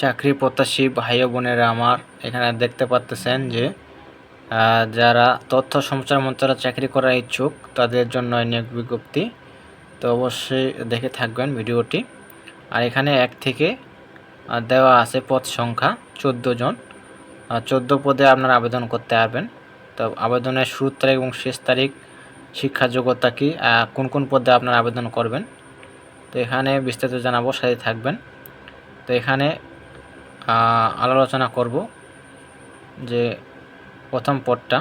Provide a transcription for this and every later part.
চাকরি প্রত্যাশী ভাই বোনেরা আমার এখানে দেখতে পাচ্তেছেন যে যারা তথ্য সম্প্রচার মন্ত্রণালয়ে চাকরি করার ইচ্ছুক, তাদের জন্য নিয়োগ বিজ্ঞপ্তি। তো অবশ্যই দেখে থাকবেন ভিডিওটি। আর এখানে এক থেকে দেওয়া আছে পদ সংখ্যা, চোদ্দ জন। চোদ্দ পদে আপনারা আবেদন করতে পারবেন। তো আবেদনের শুরুর তারিখ এবং শেষ তারিখ, শিক্ষা যোগ্যতা কি কোন কোন পদে আপনারা আবেদন করবেন। তো এখানে বিস্তারিত জানাব, সাথে থাকবেন। তো এখানে আলোচনা করব যে প্রথম পদটা,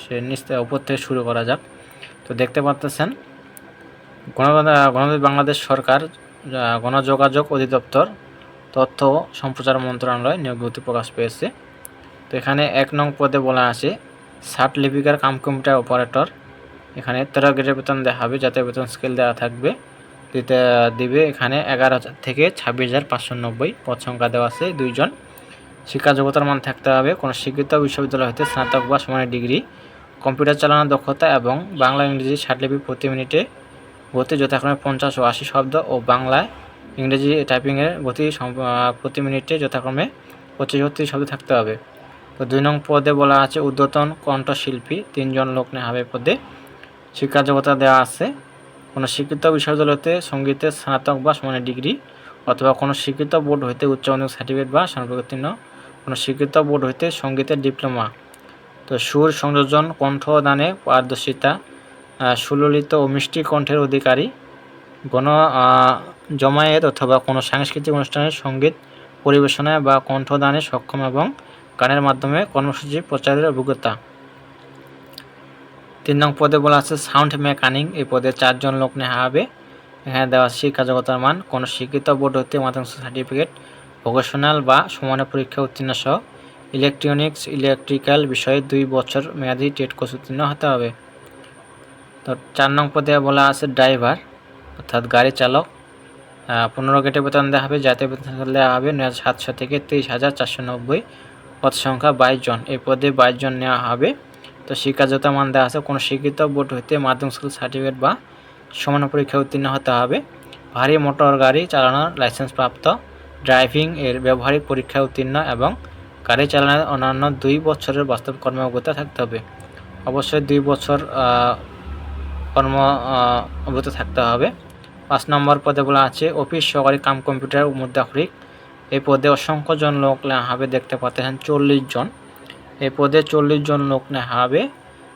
সে নিচ উপর থেকে শুরু করা যাক। তো দেখতে পাচ্তেছেন গণ বাংলাদেশ সরকার গণযোগাযোগ অধিদপ্তর তথ্য সম্প্রচার মন্ত্রণালয় নিয়োগ প্রকাশ পেয়েছে। তো এখানে এক নং পদে বলা আছে ষাট লিপিকার কাম কম্পিউটার অপারেটর। এখানে তেরো গ্রেডের বেতন দেওয়া হবে যাতে বেতন স্কেল দেওয়া থাকবে। দিতে দিবে এখানে এগারো হাজার থেকে ছাব্বিশ হাজার পাঁচশো নব্বই পদ সংখ্যা দেওয়া আছে দুইজন। শিক্ষা যোগ্যতার মান থাকতে হবে। কোনো স্বীকৃত বিশ্ববিদ্যালয় হতে স্নাতক বা সমানের ডিগ্রি, কম্পিউটার চালানোর দক্ষতা এবং বাংলা, ইংরেজি লিপি প্রতি মিনিটে গতি যথাক্রমে পঞ্চাশ ও আশি শব্দ ও বাংলায় ইংরেজি টাইপিংয়ের গতি প্রতি মিনিটে যথাক্রমে পঁচিশ ছত্রিশ শব্দ থাকতে হবে। তো দুই নং পদে বলা আছে উদ্যতন কণ্ঠশিল্পী। তিনজন লোক নেওয়া হবে পদে। শিক্ষা যোগ্যতা দেওয়া আছে কোনো স্বীকৃত বিশ্ববিদ্যালয় হতে সঙ্গীতে স্নাতক বা সমানের ডিগ্রি অথবা কোনো স্বীকৃত বোর্ড হইতে উচ্চ মাধ্যমিক সার্টিফিকেট বা সর্বোত্তীর্ণ কোনো স্বীকৃত বোর্ড হইতে সঙ্গীতের ডিপ্লোমা। তো সুর সংযোজন কণ্ঠদানে পারদর্শিতা সুললিত ও মিষ্টি কণ্ঠের অধিকারী গণ জমায়েত অথবা কোনো সাংস্কৃতিক অনুষ্ঠানের সংগীত পরিবেশনায় বা কণ্ঠদানে সক্ষম এবং গানের মাধ্যমে কর্মসূচি প্রচারের অভিজ্ঞতা। তিন নং পদে বলা আছে সাউন্ড মেকানিক এই পদে চারজন লোক নেওয়া হবে। এখানে দেওয়া আছে, শিক্ষা যোগ্যতার মান, কোনো শিক্ষিত বোর্ড হতে মাধ্যমিক সার্টিফিকেট ভোকেশনাল বা সমানের পরীক্ষা উত্তীর্ণ সহ। ইলেকট্রনিক্স ইলেকট্রিক্যাল বিষয়ে দুই বছর মেয়াদি টেট কোর্স উত্তীর্ণ হতে হবে। তো চার নং পদে বলা আছে ড্রাইভার অর্থাৎ গাড়ি চালক। পনেরো গেটে বেতন দেওয়া হবে, জাতীয় বেতন দেওয়া হবে সাতশো থেকে তেইশ হাজার চারশো নব্বই পদ সংখ্যা বাইশ জন। এই পদে বাইশ জন নেওয়া হবে। তো শিক্ষাযোগ্যতা মান দেওয়া আছে, কোনো শিক্ষিত বোর্ড হইতে মাধ্যমিক স্কুল সার্টিফিকেট বা সমান পরীক্ষা উত্তীর্ণ হতে হবে। ভারী মোটর গাড়ি চালানোর লাইসেন্স প্রাপ্ত ড্রাইভিং এর ব্যবহারিক পরীক্ষায় উত্তীর্ণ এবং গাড়ি চালানোর অন্যান্য দুই বছরের বাস্তব কর্ম অভিজ্ঞতা থাকতে হবে। অবশ্যই দুই বছর কর্ম অভিজ্ঞতা থাকতে হবে। পাঁচ নম্বর পদে বলা আছে, অফিস, সহকারী, কাম, কম্পিউটার মুদ্রাক্ষরিক এই পদে অসংখ্য জন লোক হবে দেখতে পাচ্ছেন, চল্লিশ জন। এই পদে চল্লিশ জন লোক নেওয়া হবে।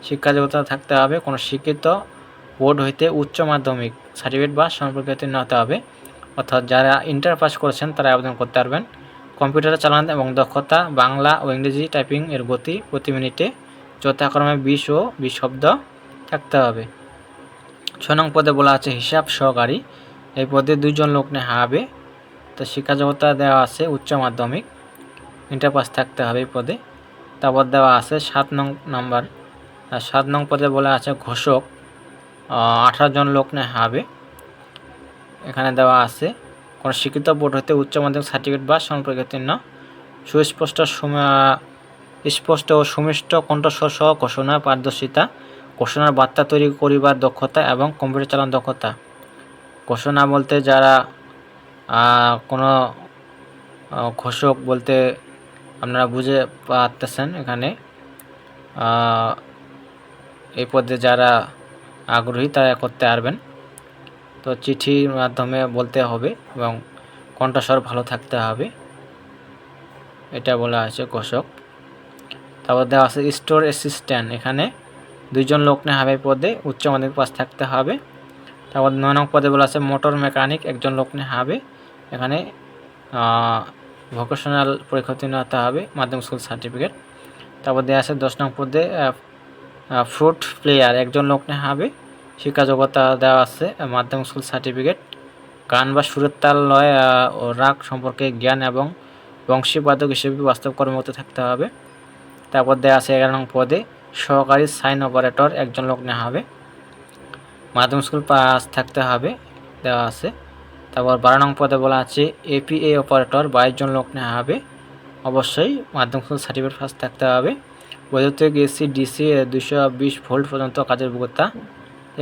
শিক্ষা যোগ্যতা থাকতে হবে। কোনো শিক্ষিত বোর্ড হইতে উচ্চ মাধ্যমিক সার্টিফিকেট বা সম্পর্কে উত্তীর্ণ হতে হবে। অর্থাৎ যারা ইন্টার পাস করেছেন, তারা আবেদন করতে পারবেন। কম্পিউটার চালান এবং দক্ষতা, বাংলা ও ইংরেজি টাইপিং এর গতি প্রতি মিনিটে যথাক্রমে বিশ ও বিশ শব্দ থাকতে হবে। ছয় নং পদে বলা আছে, হিসাব সহকারী। এই পদে দুইজন লোক নেওয়া হবে। তো শিক্ষা যোগ্যতা দেওয়া আছে উচ্চ মাধ্যমিক। ইন্টার পাস থাকতে হবে এই পদে। তারপর দেওয়া আছে, সাত নং নাম্বার। সাত নং পদে বলা আছে ঘোষক আঠারো জন লোক নেওয়া হবে। এখানে দেওয়া আছে, কোনো শিক্ষিত বোর্ড হতে উচ্চ মাধ্যমিক সার্টিফিকেট বা সম্পর্কীর্ণ সুস্পষ্ট স্পষ্ট ও সুমিষ্ট কণ্ঠস্বর সহ ঘোষণা, পারদর্শিতা, ঘোষণার বার্তা তৈরি করিবার দক্ষতা এবং কম্পিউটার চালানোর দক্ষতা। ঘোষণা বলতে যারা কোনো ঘোষক বলতে আপনারা বুঝে পারতেছেন এখানে। এই পদে যারা আগ্রহী তারা করতে পারবেন। তো চিঠির মাধ্যমে বলতে হবে এবং কণ্ঠস্বর ভালো থাকতে হবে। এটা বলা আছে ঘোষক। তারপর দেওয়া আছে, স্টোর অ্যাসিস্ট্যান্ট। এখানে দুইজন লোক নেওয়া হবে পদে, উচ্চ মাধ্যমিক পাস থাকতে হবে। তারপর নয় নং পদে বলা আছে, মোটর মেকানিক। একজন লোক নেওয়া হবে। এখানে ভোকেশনাল পরীক্ষা উত্তীর্ণ হতে হবে, মাধ্যমিক স্কুল সার্টিফিকেট তারপর দেওয়া আছে দশ নং পদে ফ্রুট প্লেয়ার একজন লোক নেওয়া হবে। শিক্ষা যোগ্যতা দেওয়া আছে মাধ্যমিক স্কুল সার্টিফিকেট গান বা সুরের তাল লয় ও রাগ সম্পর্কে জ্ঞান এবং বংশীবাদক হিসেবে বাস্তব কর্মরত থাকতে হবে। তারপর দেওয়া আছে এগারো নং পদে, সহকারী সাইন অপারেটর একজন লোক নেওয়া হবে। মাধ্যমিক স্কুল পাস থাকতে হবে, দেওয়া আছে। তারপর বারো নং পদে বলা আছে এপিএ অপারেটর বাইশ জন লোক নেওয়া হবে। অবশ্যই মাধ্যমিক সার্টিফিকেট ফার্স্ট থাকতে হবে। বৈদ্যুতিক এসি ডিসি দুশো বিশ ভোল্ট পর্যন্ত কাজের অভিজ্ঞতা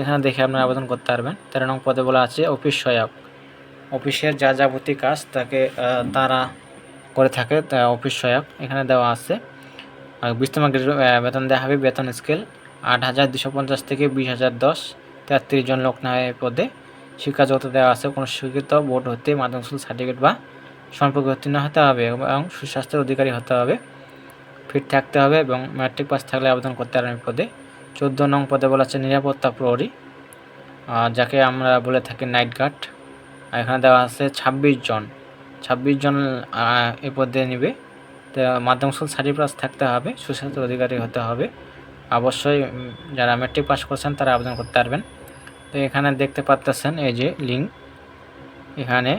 এখানে দেখে আপনারা আবেদন করতে পারবেন। তেরো নং পদে বলা আছে অফিস সহায়ক। অফিসের যা যাবতীয় কাজ তাকে তারা করে থাকে তা অফিস সহায়ক এখানে দেওয়া আছে। আহ, বেতন দেওয়া হবে বেতন স্কেল আট হাজার দুশো পঞ্চাশ থেকে বিশ হাজার দশ। তেত্রিশ জন লোক নেওয়া হয় এই পদে দেওয়া আছে, কোনো স্বীকৃত বোর্ড হতে মাধ্যমিক স্কুল সার্টিফিকেট বা সম্পর্কে উত্তীর্ণ হতে হবে এবং সুস্বাস্থ্যের অধিকারী হতে হবে। ফিট থাকতে হবে এবং ম্যাট্রিক পাস থাকলে আবেদন করতে পারবেন এই পদে। চোদ্দ নং পদে বলা আছে নিরাপত্তা প্রহরী। যাকে আমরা বলে থাকি নাইট গার্ড এখানে দেওয়া আছে ছাব্বিশ জন। ছাব্বিশ জন এই পদে নিবে। তো মাধ্যমিক স্কুল সার্টিফিকেট থাকতে হবে, সুস্বাস্থ্যের অধিকারী হতে হবে। অবশ্যই যারা ম্যাট্রিক পাস করছেন তারা আবেদন করতে পারবেন। তো এখানে দেখতে পাচ্তেছেন এই যে লিঙ্ক এখানে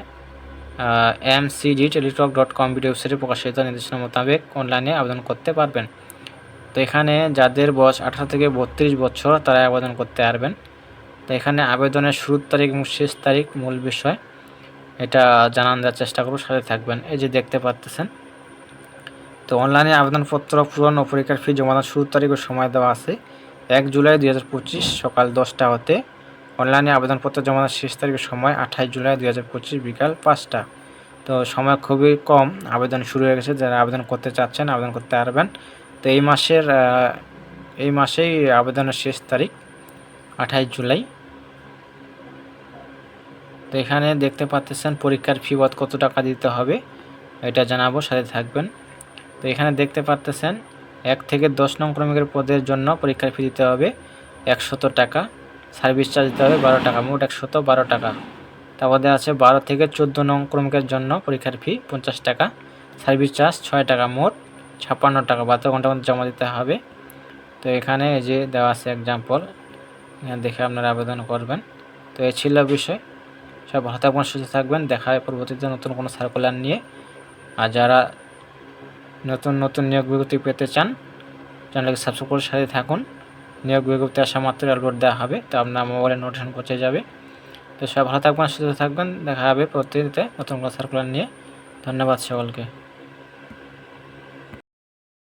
M CG Teletalk dot com ওয়েবসাইটে প্রকাশিত নির্দেশনা মোতাবেক অনলাইনে আবেদন করতে পারবেন। তো এখানে যাদের বয়স আঠারো থেকে বত্রিশ বছর তারা আবেদন করতে পারবেন। তো এখানে আবেদনের শুরুর তারিখ এবং শেষ তারিখ মূল বিষয়, এটা জানান দেওয়ার চেষ্টা করব, সাথে থাকবেন। এই যে দেখতে পাচ্তেছেন তো অনলাইনে আবেদনপত্র পূরণ ও পরীক্ষার ফি জমা দেওয়ার শুরুর তারিখ ও সময় দেওয়া আছে এক জুলাই দুই হাজার পঁচিশ সকাল দশটা হতে। অনলাইনে আবেদনপত্র জমা দেওয়ার শেষ তারিখের সময় আঠাশ জুলাই দুই হাজার পঁচিশ বিকাল পাঁচটা। তো সময় খুবই কম, আবেদন শুরু হয়ে গেছে, যারা আবেদন করতে চাচ্ছেন আবেদন করতে পারবেন। তো এই মাসের এই মাসেই আবেদনের শেষ তারিখ, আঠাশ জুলাই। তো এখানে দেখতে পাচ্ছেন পরীক্ষার ফি বাদ কত টাকা দিতে হবে, এটা জানাব, সাথে থাকবেন। তো এখানে দেখতে পাচ্ছেন, এক থেকে দশ নং ক্রমিকের পদের জন্য পরীক্ষার ফি দিতে হবে, একশত টাকা। সার্ভিস চার্জ দিতে হবে বারো টাকা, মোট একশত বারো টাকা। তারপরে আছে বারো থেকে চোদ্দ নং ক্রমিকের জন্য পরীক্ষার ফি পঞ্চাশ টাকা, সার্ভিস চার্জ ছয় টাকা, মোট ছাপ্পান্ন টাকা, বাহাত্তর ঘণ্টার মধ্যে জমা দিতে হবে। তো এখানে যে দেওয়া আছে এক্সাম্পল এখানে দেখে আপনারা আবেদন করবেন। তো এ ছিল বিষয়। সব ভালো থাকবেন, সুস্থ থাকবেন। দেখা হয় পরবর্তীতে নতুন কোনো সার্কুলার নিয়ে। আর যারা নতুন নতুন নিয়োগ বিজ্ঞপ্তি পেতে চান, চ্যানেলকে সাবস্ক্রাইব করে সাথে থাকুন। নিয়োগ বিজ্ঞপ্তি আসা মাত্র আপলোড দেওয়া হবে। তো আপনার মোবাইলে নোটিফিকেশন পৌঁছে যাবে। তো সব ভালো থাকবেন, সুস্থ থাকবেন। দেখা হবে পরবর্তীতে নতুন কোনো সার্কুলার নিয়ে। ধন্যবাদ সকলকে।